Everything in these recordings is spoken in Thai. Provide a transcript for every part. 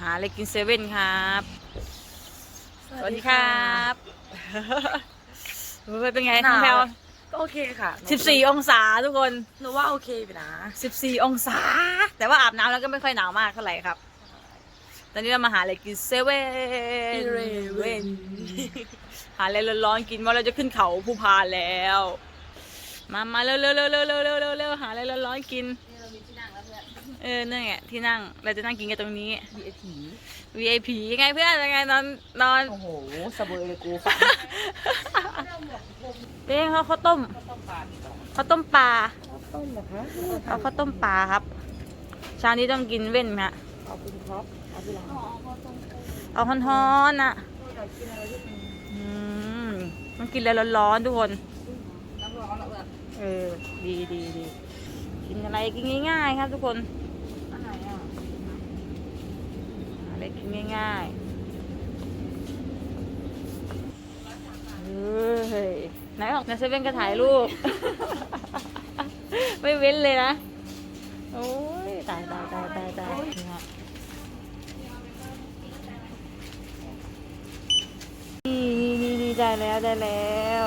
หาอะไรกินเซเว่นครับ สวัสดีครับเป็นไงน้องแพลวก็โอเคค่ะสิบสี่องศาทุกคนหนูว่าโอเคไปนะสิบสี่องศา แต่ว่าอาบน้ำแล้วก็ไม่ค่อยหนาวมากเท่าไหร่ครับ ตอนนี้เรามาหาอะไรกินเซเว่นหาอะไรร้อนๆกินว่าเราจะขึ้นเขาภูพานแล้ว มามาเร็วๆๆๆๆๆๆหาอะไรร้อนๆกิน เออนั่นไงที่นั่งเราจะนั่งกินกันตรงนี้ VIP VIP ไงเพื่อนยังไงนอนนอนโอ้โหสะเบยเลยกูฝันเป็นไงเขาข้าวต้มข้าวต้มปลาต้มเหรอคะเอาข้าวต้มปลาครับเช้านี้ต้องกินเว้นฮะขอบคุณครับเอาไปล้างเอาฮ้อนๆอะอืมมันกินอะไรร้อนๆทุกคนน้ำร้อนเหรอแบบเออดีดีดีกิน อะไรกินง่าย ๆ ครับทุกคนอันไหนอะอะไรกินง่ายๆเฮ้ยไหนออกในเซเว่นก็ถ่ายรูป ไม่เว้นเลยนะ โอ้ยตายตายตายตายตายนี่ฮะนี่นี่นี่ได้แล้วได้แล้ว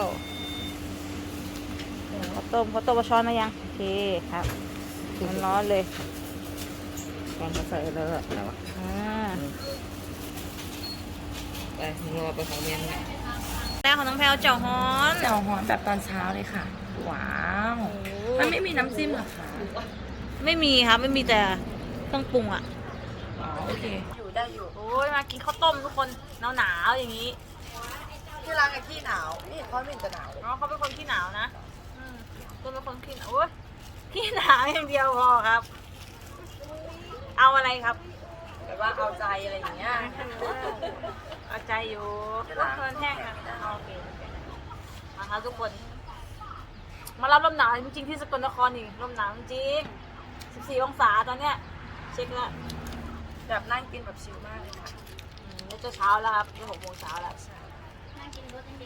ข้าวต้มข้าวต้มมาช้อนมายังโอเคครับมันร้อนเลยตอนมาใส่แล้วอะแล้วอะอ่าไปมึงรอไปของเมียนเนี่ยแรกของน้องแพลวเจ้าฮ้อนเจ้าหอนแบบตอนเช้าเลยค่ะ ว้าวมันไม่มีน้ำจิ้มเหรอคะไม่มีครับไม่มีแต่เครื่องปรุงอะอ๋อโอเคอยู่ได้อยู่โอ้ยมากินข้าวต้มทุกคนหนาวหนาวๆอย่างนี้ที่ร้านกับที่หนาวนี่เขาไม่เห็นจะหนาวเลยน้องเขาเป็นคนขี้หนาวนะอืม ตัวเป็นคนขี้หนาวโอ้ยขี้หนาวอย่างเดียวพอครับ เอาอะไรครับแบบว่าเอาใจอะไรอย่างเงี้ยเอาใจอยู่ก็เทินแห้งนะโอเคมาครับทุกคน มารับลมหนาวจริงๆที่สกลนครนี่ลมหนาวจริงๆ14องศาตอนเนี้ย เช็คแล้วแบบนั่งกินแบบชิลมากเลยค่ะอืมนี่จะเช้าแล้วครับนี่หกโมงเช้าแล้วกินเย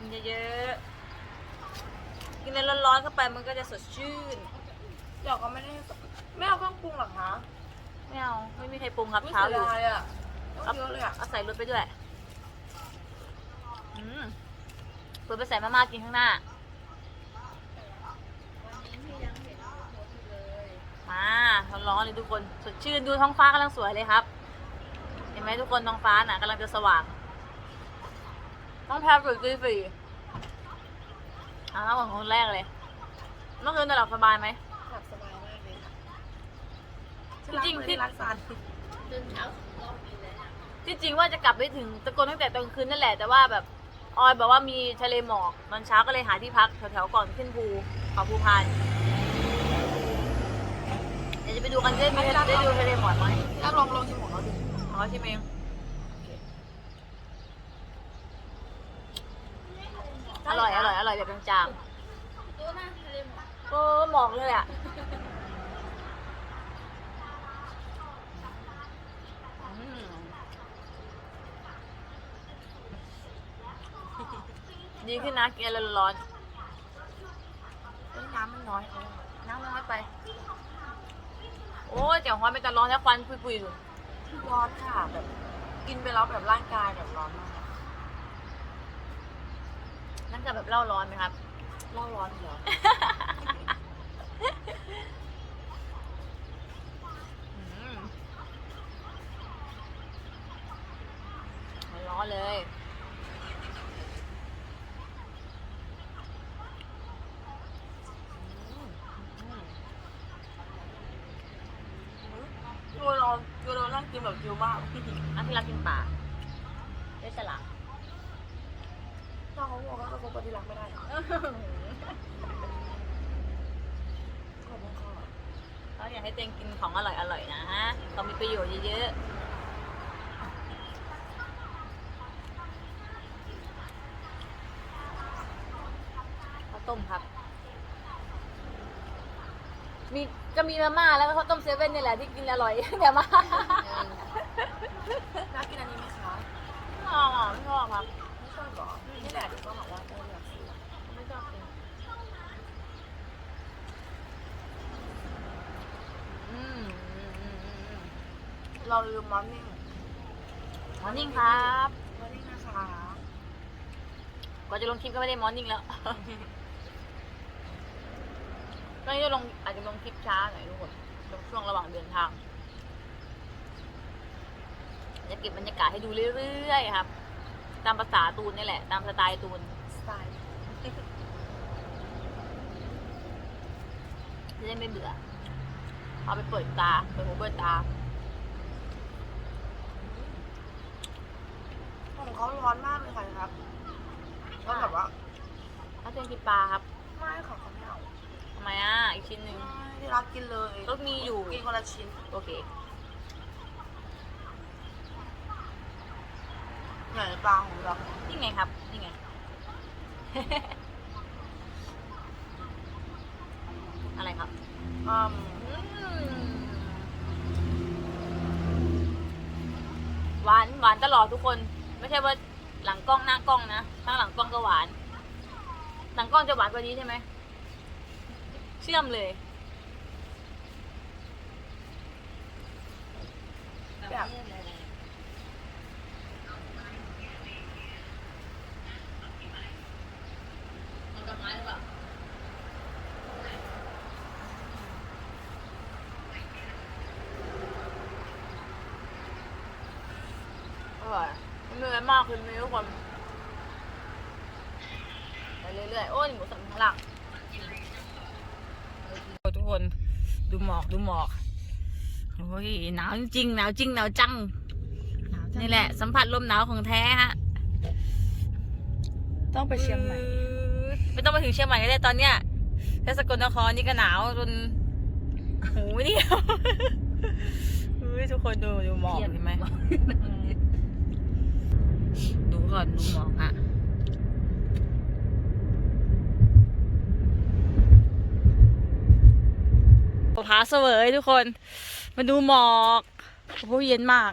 อะๆ กินอะไรร้อนๆเข้าไปมันก็จะสดชื่นเดี๋ยวก็ไม่ได้ไม่เอาเครื่องปรุงหรอคะไม่เอาไม่มีใครปรุงครับไม่เช้าเสียอยู่ดายอะต้องเยอะเลยอะเอาใส่รถไปด้วยอืมเปิดไปใส่มาม่ากินข้างหน้า มาร้อนๆเลยทุกคน สดชื่นดูท้องฟ้ากำลังสวยเลยครับ เห็นไหมทุกคนท้องฟ้าน่ะกำลังจะสว่าง ต้องแทบสุดตีสี่อ่าวันคนแรกเลย เมื่อคืนนอนหลับสบายไหม หลับสบายมากเลยค่ะจริงๆที่รักสันที่จริงว่าจะกลับไปถึงตะโกนตั้งแต่ตอนคืนนั่นแหละ แต่ว่าแบบออยบอกว่ามีทะเลหมอกตอนเช้าก็เลยหาที่พักแถวๆก่อนขึ้นภูเขาภูพานเดี๋ยวจะไปดูกันได้ไหมได้ดูทะเลหมอกไหมถ้าลองลองชิมของเราดูอ๋อชิมเอง อร่อยอร่อยอร่อยแบบจางๆโอ้หมอกเลยอะอืมดีขึ้นนะกินอะไรร้อนเอ้ยน้ำมันน้อยเอาๆน้ำน้อยไป โอ้ยเจ๋วฮ้อนเป็นตะร้อนแล้วควันปุยๆอยู่ร้อนค่ะแบบกินไปแล้วแบบร่างกายแบบร้อนมาก นั่นจะแบบเล่าร้อนไหมครับ เล่าร้อนเหรออืมร้อนเลยโดนเราโดนนั่งกินแบบชิลมากอันที่รักกินป่าได้ฉลา ขอบคุณค่ะเขาอยากให้เตงกินของอร่อยๆนะเขามีประโยชน์เยอะๆข้าวต้มครับ มีก็มีมาม่าแล้วก็ข้าวต้มเซเว่นนี่แหละที่กินอร่อยเดี๋ยวมาน่ากินอันนี้ไหมคะไม่ชอบอะไม่ชอบครับไม่ชอบเหรอนี่แหละเดี๋ยวก็บอกว่าเอออยากซื้อ ไม่ชอบกินอืม เราลืมมอร์นิ่งมอร์นิ่งครับ มอร์นิ่งนะคะกว่าจะลงคลิปก็ไม่ได้มอร์นิ่งแล้วตอนนี้จะลงอาจจะลงคลิปช้าหน่อยทุกคนลงช่วงระหว่างเดินทาง จะเก็บบรรยากาศให้ดูเรื่อยๆครับ ตามภาษาตูนนี่แหละ ตามสไตล์ตูน สไตล์จะได้ไม่เบื่อ เอาไปเปิดตา เปิดหูเปิดตา ของเขาร้อนมากเลยค่ะครับก็แบบว่าถ้าเป็นกินปลาครับไม่ของเขาไม่เอาทำไมอะอีกชิ้นหนึ่งที่รักกินเลยก็มีอยู่กินคนละชิ้นโอเคไหนปลาของเรานี่ไงครับนี่ไงอะไรครับอืมอืมหวานหวานตลอดทุกคน ไม่ใช่ว่าหลังกล้องหน้ากล้องนะข้างหลังกล้องก็หวาน หลังกล้องจะหวานกว่านี้ใช่ไหมเชื่อมเลยแบบ มันกับไม้หรือเปล่าอร่อย มันเหนื่อยมากคืนนี้ทุกคนไปเรื่อยๆโอ้ยหมูสับข้างหลังทุกคนดูหมอกดูหมอกโอ้ยหนาวจริงๆหนาวจริงหนาวจังนี่แหละ สัมผัสลมหนาวของแท้ฮะต้องไปเชียงใหม่ไม่ต้องไปถึงเชียงใหม่ก็ได้ตอนเนี้ยแค่สกลนครนี่ก็หนาวจนหูนี่เฮ้ยทุกคนดูดูหมอกเห็นไหมอืมดู ก่อนดูหมอกอะผาเสวยทุกคน มาดูหมอกโอ้เย็นมาก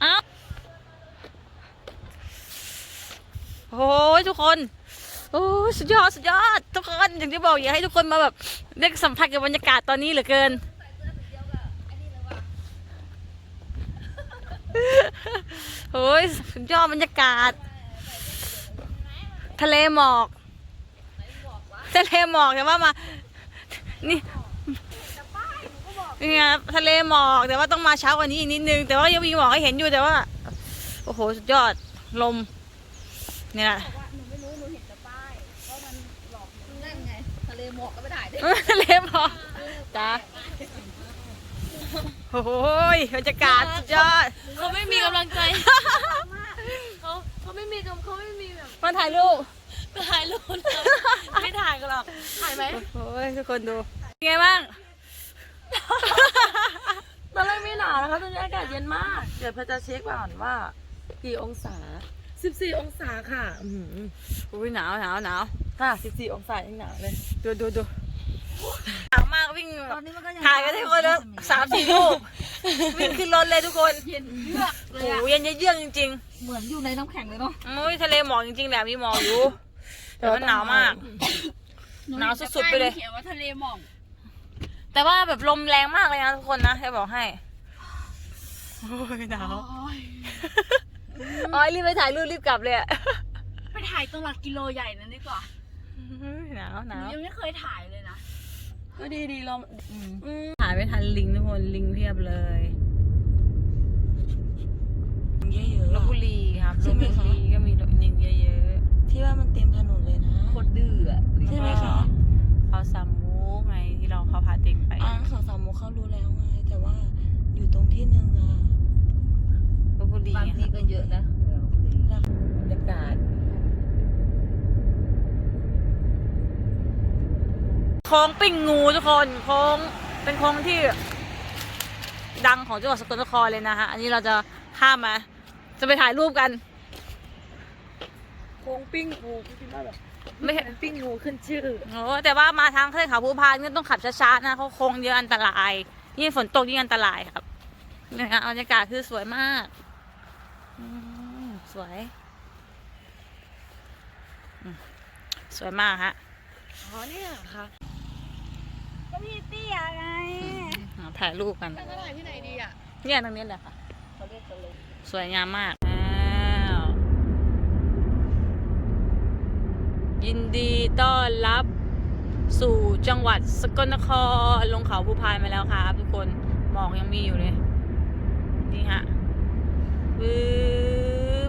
เอ้าโอ้ยทุกคน โอ้สุดยอด สุดยอด ทุกคน อย่างที่บอกอยากให้ทุกคนมาแบบได้สัมผัสกับบรรยากาศตอนนี้เหลือเกิน โอ้ยสุดยอดบรรยากาศ ทะเลหมอก ทะเลหมอกแต่ว่ามา นี่นี่ไงทะเลหมอกแต่ว่าต้องมาเช้ากว่านี้อีกนิดนึง แต่ว่ายังมีหมอกให้เห็นอยู่แต่ว่า โอ้โห สุดยอดลมเนี่ยนะนั่นไงทะเลหมอกก็ไม่ได้เออทะเลหมอกจ้า โอ้ยบรรยากาศสุดยอดเขาไม่มีกำลังใจเขาเขาไม่มีกำเขาไม่มีแบบมาถ่ายรูปถ่ายรูปนะไม่ถ่ายกันหรอกถ่ายไหมโอ้ยทุกคนดูเป็นไงบ้างตอนแรกไม่หนาวนะคะตอนนี้อากาศเย็นมาก เดี๋ยวเพชรจะเช็คก่อนว่า กี่องศา 14 องศาค่ะอือหืออุ้ยหนาวหนาวหนาวค่ะ 14 องศายังหนาวเลย ดูดูดู หนาวมากวิ่งตอนนี้มันก็ยังถ่ายกันทุกคนแล้วสามสี่รูปวิ่งขึ้นรถเลยทุกคนเย็นเยือกเลโอ้ยอะโหเย็นเยือกจริงเหมือนอยู่ในน้ำแข็งเลยเนาะๆโอ้ยทะเลหมอกจริงๆแหละมีหมอกอยู่แต่ว่าหนาวมาก หนาวสุดๆไปเลย เขียนว่าทะเลหมอกแต่ว่าแบบลมแรงมากเลยนะทุกคนนะจะบอกให้โอ้ยหนาวโอ้ยอ๋อรีบไปถ่ายรูปรีบกลับเลยอะไปถ่ายตรงหลักกิโลใหญ่นั้นดีกว่าหนาวหหนานูวยังไม่เคยถ่ายเลยนะ ก็ดีดีเราถ่ายไม่ทันลิงทุกคนลิงเพียบเลยเยอะๆลบอะบุรีครับใช่ลบไหมบุคะรีก็มีลิงเยอะที่ว่ามันเต็มถนนเลยนะโคตรดื้ออะๆใช่ไหมคะเขาสามมุกไงที่เราเขาพาเด็กไปอ่าสาวสามโมเขารู้แล้วไงแต่ว่าอยู่ตรงที่หนึ่งอะลบบุรีบางไงทีก็เยอะนะบรรยากาศ โค้งปิ้งงูทุกคนโค้งเป็นโค้งที่ดังของจังหวัดสกลนครเลยนะฮะ อันนี้เราจะข้ามมา จะไปถ่ายรูปกันโค้งปิ้งงูคิดว่าแบบไม่ใช่ปิ้งงูขึ้นชื่อโอ้แต่ว่ามาทางขึ้นเขาภูพานก็ต้องขับช้าๆนะเขาโค้งเยอะอันตรายยิ่งฝนตกยิ่งอันตรายครับนี่ฮะบรรยากาศคือสวยมากอืมสวยอืมสวยมากฮะอ๋อเนี่ยค่ะ ก็พี่เตี้ยไงอืมถ่ายรูปกันไปตลาดที่ไหนดีอะเนี่ยตรงนี้แหละค่ะสวยงามมากแล้วยินดีต้อนรับสู่จังหวัดสกลนคร ลงเขาภูพานมาแล้วครับทุกคน หมอกยังมีอยู่เลย นี่ฮะปึ๊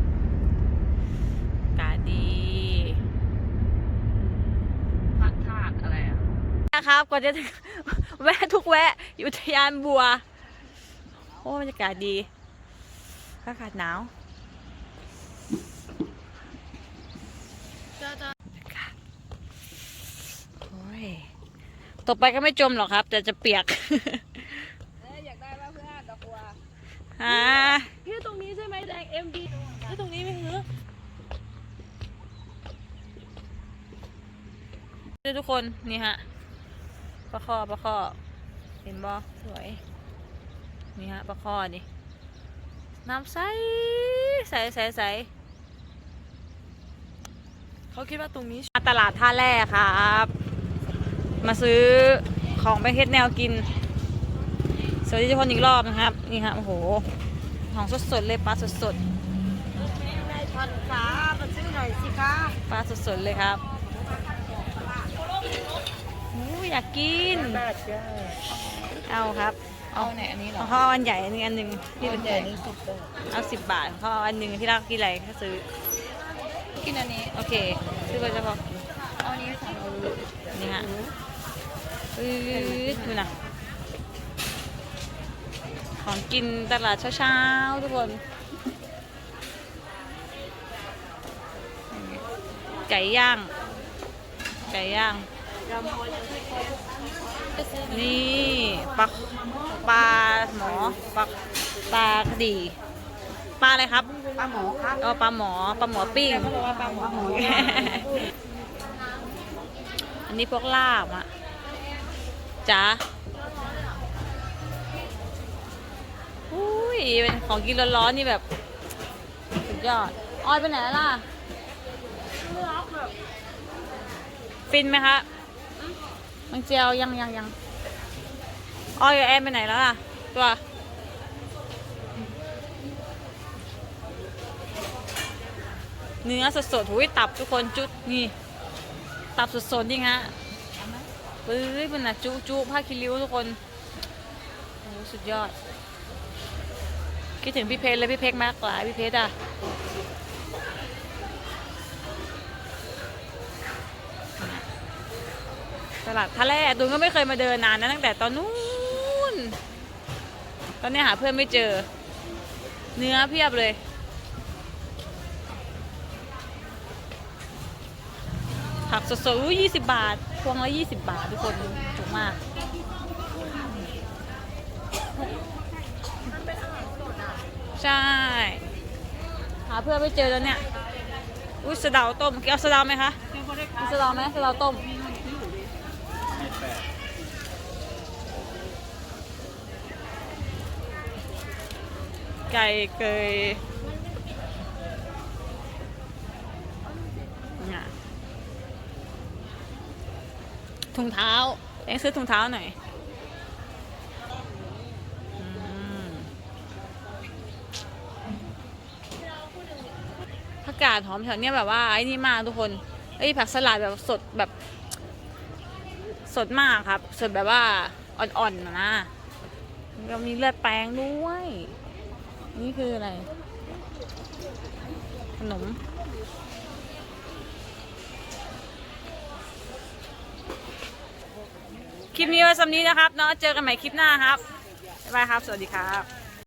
บอากาศดี พระธาตุอะไรอะ นะครับ กว่าจะถึงแวะทุกแวะ อยู่อุทยานบัว โอ้บรรยากาศดีอากาศหนาวเจอเจอโอ้ยตกไปก็ไม่จมหรอกครับ แต่จะเปียกอยากได้ป่ะเพื่อนดอกบัวอ่าพี่ตรงนี้ใช่ไหมแดง MD พี่ตรงนี้ไหมเหรอดูทุกคน นี่ฮะ ปลาคอปลาคอเห็นบ่สวย นี่ฮะปลาคอนี่ น้ำใส ใสใสใสเขาคิดว่าตรงนี้มาตลาดท่าแร่ครับ มาซื้อของไปเฮ็ดแนวกิน สวัสดีทุกคนอีกรอบนะครับ นี่ฮะโอ้โห ของสดๆเลยปลาสดนายพันขามาซื้อหน่อยสิคะๆปลาสดๆเลยครับ อู้อยากกินน่าจะเอาครับ เอาไหนอันนี้เหรอของเขาเอาอันใหญ่อันนี้อันหนึ่งที่เป็นใหญ่นี่สิบเลยเอาสิบบาทของเขาเอาอันหนึ่งที่เรากินอะไรก็ซื้อ กินอันนี้ โอเค ซื้อไปจะพอเอาอันนี้สามโลนี่ฮะอืดดูนะของกินตลาดเช้าๆทุกคนไก่ย่าง ไก่ย่าง นี่ปลาปลาหมอปลาปลากระดีปลาอะไรครับปลาหมอครับเออปลาหมอปลาหมอปิ้งเขาบอกว่าปลาหมอหมออันนี้พวกลาบอะจ้าอุ้ยเป็นของกินร้อนๆนี่แบบสุดยอดออยไปไหนแล้วล่ะฟินไหมคะ มังเจียวยังยังยังออยกับแอนไปไหนแล้วล่ะ ตัว เนื้อสดๆหุยตับทุกคนจุดนี่ ตับสดๆนี่ฮะปื้ยมันน่ะจุจุผ้าคิริ้วทุกคนโอ้โหสุดยอด คิดถึงพี่เพชรเลยพี่เพชรมากกว่าพี่เพชรอะ ตลาดทะเลตูนก็ไม่เคยมาเดินนานนะตั้งแต่ตอนนู้น ตอนนี้หาเพื่อนไม่เจอ เนื้อเพียบเลย ผักสดๆอุ้ยยี่สิบบาท พวงละยี่สิบบาททุกคนถูกมากใช่ หาเพื่อนไม่เจอแล้วเนี่ย อุ้ยสะเดาต้ม เกี่ยวสะเดาไหมคะ มีสะเดาไหมสะเดาต้ม ไก่เกยถุงเท้าเอ็งซื้อถุงเท้าหน่อยอืมผักกาดหอมแถวเนี้ยแบบว่าไอ้นี่มากทุกคนไอ้ผักสลัดแบบสดแบบ สดมากครับ สดแบบว่าอ่อนๆนะนะเรามีเลือดแปลงด้วย นี่คืออะไร ขนม คลิปนี้ไว้สำนี้นะครับ เนาะเจอกันใหม่คลิปหน้าครับ บ๊ายบายครับ สวัสดีครับ